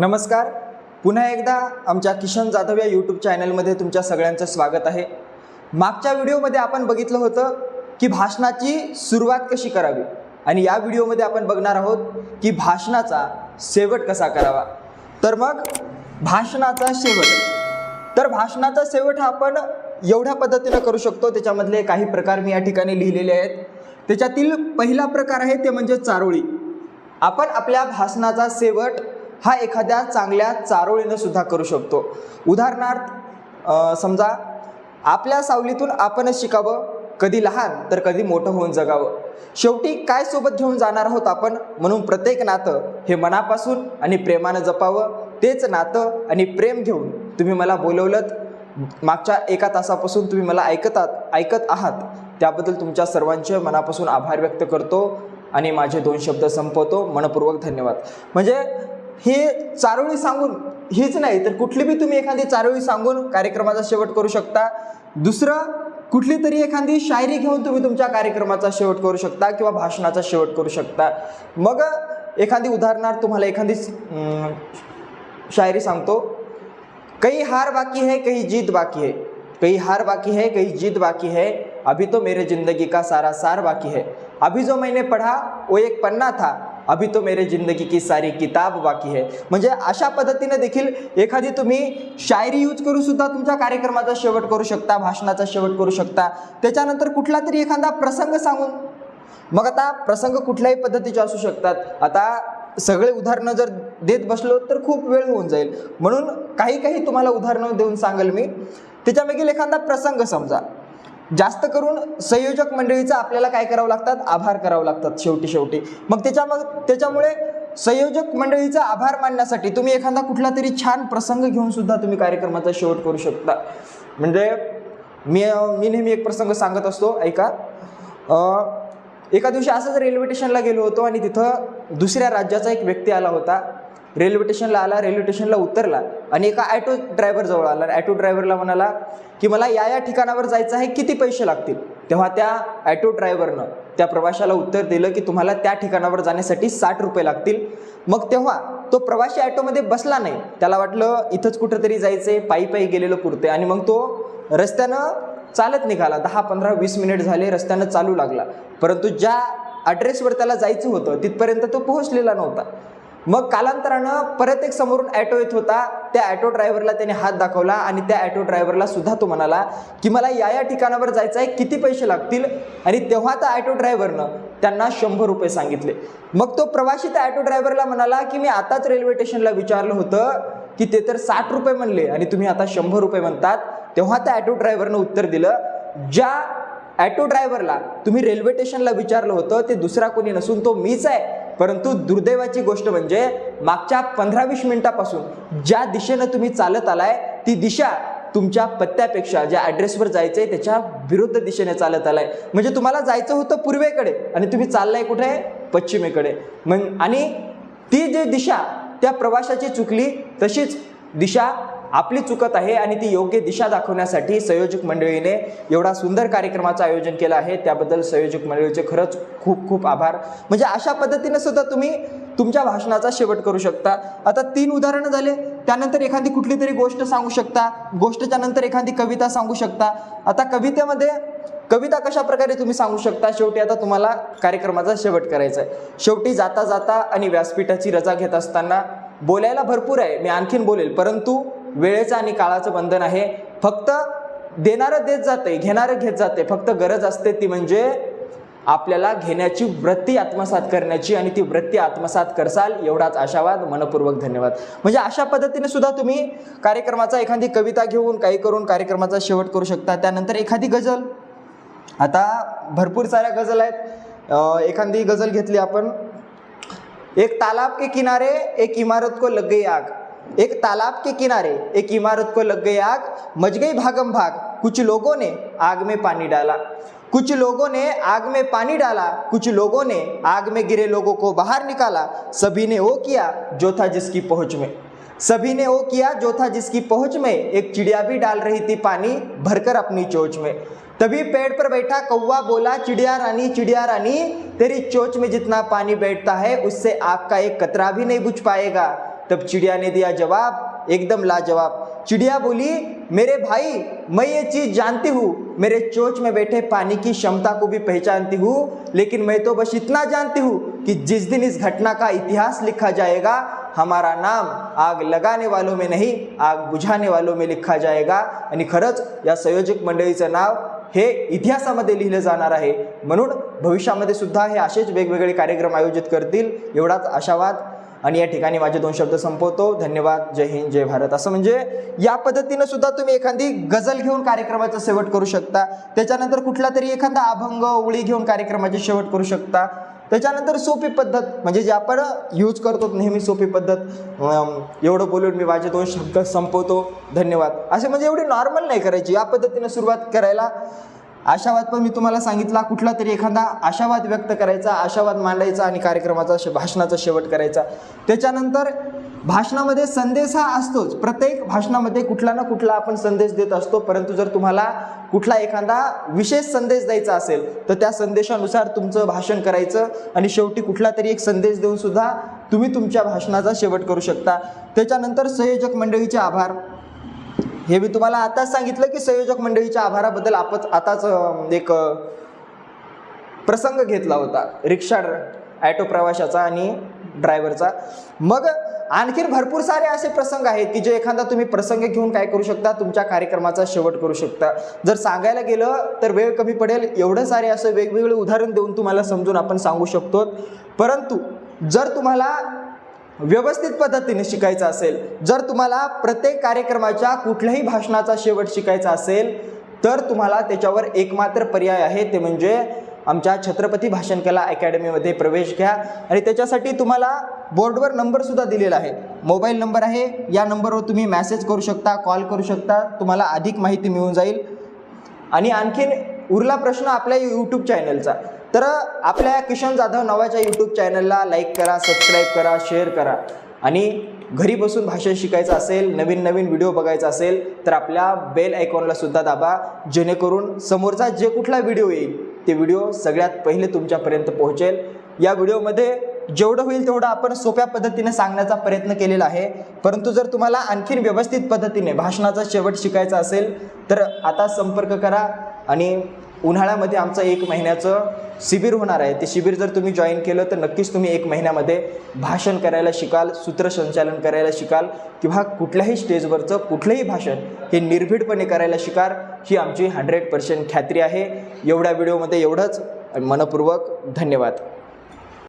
नमस्कार. पुन्हा एकदा आमच्या किशन जाधव या यूट्यूब चॅनलमध्ये तुमच्या सगळ्यांचं स्वागत आहे. मागच्या व्हिडिओमध्ये आपण बघितलं होतं की भाषणाची सुरुवात कशी करावी आणि या व्हिडिओमध्ये आपण बघणार आहोत की भाषणाचा शेवट कसा करावा. तर मग भाषणाचा शेवट. तर भाषणाचा शेवट हा आपण एवढ्या पद्धतीनं करू शकतो. त्याच्यामधले काही प्रकार मी या ठिकाणी लिहिलेले आहेत. त्याच्यातील पहिला प्रकार आहे ते म्हणजे चारोळी. आपण आपल्या भाषणाचा शेवट हा एखाद्या चांगल्या चारोळीनं सुद्धा करू शकतो. उदाहरणार्थ समजा आपल्या सावलीतून आपणच शिकावं कधी लहान तर कधी मोठं होऊन जगावं. शेवटी काय सोबत घेऊन जाणार आहोत आपण? म्हणून प्रत्येक नातं हे मनापासून आणि प्रेमानं जपावं. तेच नातं आणि प्रेम घेऊन तुम्ही मला बोलवलं मागच्या एका तासापासून तुम्ही मला ऐकतात ऐकत आहात. त्याबद्दल तुमच्या सर्वांचे मनापासून आभार व्यक्त करतो आणि माझे दोन शब्द संपवतो. मनपूर्वक धन्यवाद. म्हणजे हे चारोळी सांगून हेच नाही तर कुठली बी तुम्ही एखादी चारोळी सांगून कार्यक्रमाचा शेवट करू शकता. दुसरं कुठली तरी एखादी शायरी घेऊन तुम्ही तुमच्या कार्यक्रमाचा शेवट करू शकता किंवा भाषणाचा शेवट करू शकता. मग एखादी उदाहरणार्थ तुम्हाला एखादी शायरी सांगतो. कई हार बाकी है कई जीत बाकी है. कई हार बाकी है कई जीत बाकी है. अभी तो मेरे जिंदगी का सारा सार बाकी है. अभी जो मैंने पढ़ा वो एक पन्ना था. अभी तो मेरे जिंदगी की सारी किताब बाकी है. म्हणजे अशा पद्धतीने देखील एखादी तुम्ही शायरी यूज करून सुद्धा तुमच्या कार्यक्रमाचा शेवट करू शकता भाषणाचा शेवट करू शकता. त्याच्यानंतर कुठला तरी एखादा प्रसंग सांगून. मग आता प्रसंग कुठल्याही पद्धतीचे असू शकतात. आता सगळे उदाहरणं जर देत बसलो तर खूप वेळ होऊन जाईल. म्हणून काही काही तुम्हाला उदाहरणं देऊन सांगेल मी. त्याच्यापैकी एखादा प्रसंग समजा. जास्त करून संयोजक मंडळीचा आपल्याला काय करावं लागतात? आभार करावं लागतात शेवटी शेवटी. मग त्याच्या मग त्याच्यामुळे संयोजक मंडळीचा आभार मानण्यासाठी तुम्ही एखादा कुठला तरी छान प्रसंग घेऊन सुद्धा तुम्ही कार्यक्रमाचा शेवट करू शकता. म्हणजे मी मी नेहमी एक प्रसंग सांगत असतो ऐका. एका दिवशी असंच रेल्वे स्टेशनला गेलो होतो आणि तिथं दुसऱ्या राज्याचा एक व्यक्ती आला होता. रेल्वे स्टेशनला आला रेल्वे स्टेशनला उतरला आणि एका ॲटो ड्रायव्हरजवळ आला. ॲटो ड्रायव्हरला म्हणाला की मला या या ठिकाणावर जायचं आहे किती पैसे लागतील? तेव्हा त्या ॲटो ड्रायव्हरनं त्या प्रवाशाला उत्तर दिलं की तुम्हाला त्या ठिकाणावर जाण्यासाठी साठ रुपये लागतील. मग तेव्हा तो प्रवाशी ॲटोमध्ये बसला नाही. त्याला वाटलं इथंच कुठंतरी जायचं आहे पायी पायी गेलेलं पुरते आणि मग तो रस्त्यानं चालत निघाला. दहा पंधरा वीस मिनिट झाले रस्त्यानं चालू लागला. परंतु ज्या ॲड्रेसवर त्याला जायचं होतं तिथपर्यंत तो पोहोचलेला नव्हता. मग कालांतरानं परत एक समोरून ॲटो येत होता. त्या ॲटो ड्रायव्हरला त्याने हात दाखवला आणि त्या ॲटो ड्रायव्हरला सुद्धा तो म्हणाला की मला या या ठिकाणावर जायचं आहे किती पैसे लागतील? आणि तेव्हा त्या ॲटो ड्रायव्हरनं त्यांना शंभर रुपये सांगितले. मग तो प्रवाशी त्या ॲटो ड्रायव्हरला म्हणाला की मी आताच रेल्वे स्टेशनला विचारलं होतं की ते तर साठ रुपये म्हणले आणि तुम्ही आता शंभर रुपये म्हणतात. तेव्हा त्या ॲटो ड्रायव्हरनं उत्तर दिलं ज्या ॲटो ड्रायव्हरला तुम्ही रेल्वे स्टेशनला विचारलं होतं ते दुसरा कोणी नसून तो मीच आहे. परंतु दुर्दैवाची गोष्ट म्हणजे मागच्या पंधरा वीस मिनिटापासून ज्या दिशेनं तुम्ही चालत आलाय ती दिशा तुमच्या पत्त्यापेक्षा ज्या ॲड्रेसवर जायचं आहे त्याच्या विरुद्ध दिशेने चालत आलाय. म्हणजे तुम्हाला जायचं होतं पूर्वेकडे आणि तुम्ही चाललाय कुठे? पश्चिमेकडे. मग आणि ती जी दिशा त्या प्रवाशाची चुकली तशीच दिशा आपली चुकत आहे आणि ती योग्य दिशा दाखवण्यासाठी संयोजक मंडळीने एवढा सुंदर कार्यक्रमाचं आयोजन केलं आहे. त्याबद्दल संयोजक मंडळीचे खरंच खूप खूप आभार. म्हणजे अशा पद्धतीने सुद्धा तुम्ही तुमच्या भाषणाचा शेवट करू शकता. आता तीन उदाहरणं झाले. त्यानंतर एखादी कुठली तरी गोष्ट सांगू शकता. गोष्टच्या नंतर एखादी कविता सांगू शकता. आता कवितेमध्ये कविता कशा प्रकारे तुम्ही सांगू शकता? शेवटी आता तुम्हाला कार्यक्रमाचा शेवट करायचा आहे शेवटी जाता जाता आणि व्यासपीठाची रजा घेत असताना बोलायला भरपूर आहे. मी आणखीन बोलेल. परंतु वेळेचं आणि काळाचं बंधन आहे. फक्त देणारं देत जाते घेणारं घेत जाते फक्त गरज असते ती म्हणजे आपल्याला घेण्याची वृत्ती आत्मसात करण्याची आणि ती वृत्ती आत्मसात करसाल एवढाच आशावाद मनपूर्वक धन्यवाद. म्हणजे अशा पद्धतीने सुद्धा तुम्ही कार्यक्रमाचा एखादी कविता घेऊन काही करून कार्यक्रमाचा शेवट करू शकता. त्यानंतर एखादी गझल. आता भरपूर साऱ्या गझल आहेत. एखादी गझल घेतली आपण. एक तालाब के किनारे एक इमारत को लग गई आग. एक तालाब के किनारे एक इमारत को लग गई आग, मच गई भागम भाग। कुछ लोगों ने आग में पानी डाला। कुछ लोगों ने आग में पानी डाला। कुछ लोगों ने आग में गिरे लोगों को बाहर निकाला। सभी ने वो किया जो था जिसकी पहुँच में। सभी ने वो किया जो था जिसकी पहुँच में। एक चिड़िया भी डाल रही थी पानी भरकर अपनी चोच में। तभी पेड़ पर बैठा कौवा बोला, चिड़िया रानी चिड़िया रानी, तेरी चोच में जितना पानी बैठता है, उससे आपका एक कतरा भी नहीं बुझ पाएगा। तब चिड़िया ने दिया जवाब एकदम लाजवाब। चिड़िया बोली मेरे भाई मैं ये चीज़ जानती हूँ। मेरे चोच में बैठे पानी की क्षमता को भी पहचानती हूँ लेकिन मैं तो बस इतना जानती हूँ कि जिस दिन इस घटना का इतिहास लिखा जाएगा हमारा नाम आग लगाने वालों में नहीं आग बुझाने वालों में लिखा जाएगा। आणि खरंच या संयोजक मंडळीचं नाव हे इतिहासामध्ये लिहिलं जाणार आहे। म्हणून भविष्यामध्ये सुद्धा हे असेच वेगवेगळे कार्यक्रम आयोजित करतील एवढाच आशावाद. आणि या ठिकाणी माझे दोन शब्द संपवतो. धन्यवाद. जय हिंद जय भारत. असं म्हणजे या पद्धतीनं सुद्धा तुम्ही एखादी गझल घेऊन कार्यक्रमाचा शेवट करू शकता. त्याच्यानंतर कुठला तरी एखादा अभंग ओळी घेऊन कार्यक्रमाचे शेवट करू शकता. त्याच्यानंतर सोपी पद्धत म्हणजे जे आपण यूज करतो नेहमी सोपी पद्धत एवढं बोलून मी माझे दोन शब्द संपवतो. धन्यवाद. असे म्हणजे एवढी नॉर्मल नाही करायची. या पद्धतीनं सुरुवात करायला आशावाद पण मी तुम्हाला सांगितला. कुठला तरी एखादा आशावाद व्यक्त करायचा आशावाद मांडायचा आणि कार्यक्रमाचा शे भाषणाचा शेवट करायचा. त्याच्यानंतर भाषणामध्ये संदेश हा असतोच. प्रत्येक भाषणामध्ये कुठला ना कुठला आपण संदेश देत असतो. परंतु जर तुम्हाला कुठला एखादा विशेष संदेश द्यायचा असेल तर त्या संदेशानुसार तुमचं भाषण करायचं आणि शेवटी कुठला तरी एक संदेश देऊन सुद्धा तुम्ही तुमच्या भाषणाचा शेवट करू शकता. त्याच्यानंतर संयोजक मंडळीचे आभार. हे मी तुम्हाला आताच सांगितलं की संयोजक मंडळीच्या आभाराबद्दल आपच आताच एक प्रसंग घेतला होता. रिक्षा ॲटो प्रवाशाचा आणि ड्रायव्हरचा. मग आणखीन भरपूर सारे असे प्रसंग आहेत की जे एखादा तुम्ही प्रसंग घेऊन काय करू शकता तुमच्या कार्यक्रमाचा शेवट करू शकता. जर सांगायला गेलं तर वेळ कमी पडेल. एवढं सारे असं वेगवेगळे उदाहरण देऊन तुम्हाला समजून आपण सांगू शकतो. परंतु जर तुम्हाला व्यवस्थित पद्धतीने शिकायचं असेल जर तुम्हाला प्रत्येक कार्यक्रमाच्या कुठल्याही भाषणाचा शेवट शिकायचा असेल तर तुम्हाला त्याच्यावर एकमात्र पर्याय आहे ते म्हणजे आमच्या छत्रपती भाषण कला अकॅडमीमध्ये प्रवेश घ्या. आणि त्याच्यासाठी तुम्हाला बोर्डवर नंबरसुद्धा दिलेला आहे. मोबाईल नंबर आहे या नंबरवर तुम्ही मॅसेज करू शकता कॉल करू शकता तुम्हाला अधिक माहिती मिळून जाईल. आणि आणखीन उरला प्रश्न आपल्या यूट्यूब चॅनलचा तर आपल्या किशन जाधव नावाच्या यूट्यूब चॅनलला लाईक करा सबस्क्राईब करा शेअर करा. आणि घरी बसून भाषण शिकायचं असेल नवीन नवीन व्हिडिओ बघायचा असेल तर आपल्या बेल आयकॉनला सुद्धा दाबा. जेणेकरून समोरचा जे कुठला व्हिडिओ येईल ते व्हिडिओ सगळ्यात पहिले तुमच्यापर्यंत पोहोचेल. या व्हिडिओमध्ये जेवढं होईल तेवढं आपण सोप्या पद्धतीने सांगण्याचा प्रयत्न केलेला आहे. परंतु जर तुम्हाला आणखीन व्यवस्थित पद्धतीने भाषणाचा शेवट शिकायचा असेल तर आता संपर्क करा आणि उन्हाळ्यामध्ये आमचं एक महिन्याचं शिबिर होणार आहे. ते शिबिर जर तुम्ही जॉईन केलं तर नक्कीच तुम्ही एक महिन्यामध्ये भाषण करायला शिकाल सूत्रसंचालन करायला शिकाल किंवा कुठल्याही स्टेजवरचं कुठलंही भाषण हे निर्भीडपणे करायला शिकाल ही आमची हंड्रेड पर्सेंट खात्री आहे. एवढ्या व्हिडिओमध्ये एवढंच. मनपूर्वक धन्यवाद.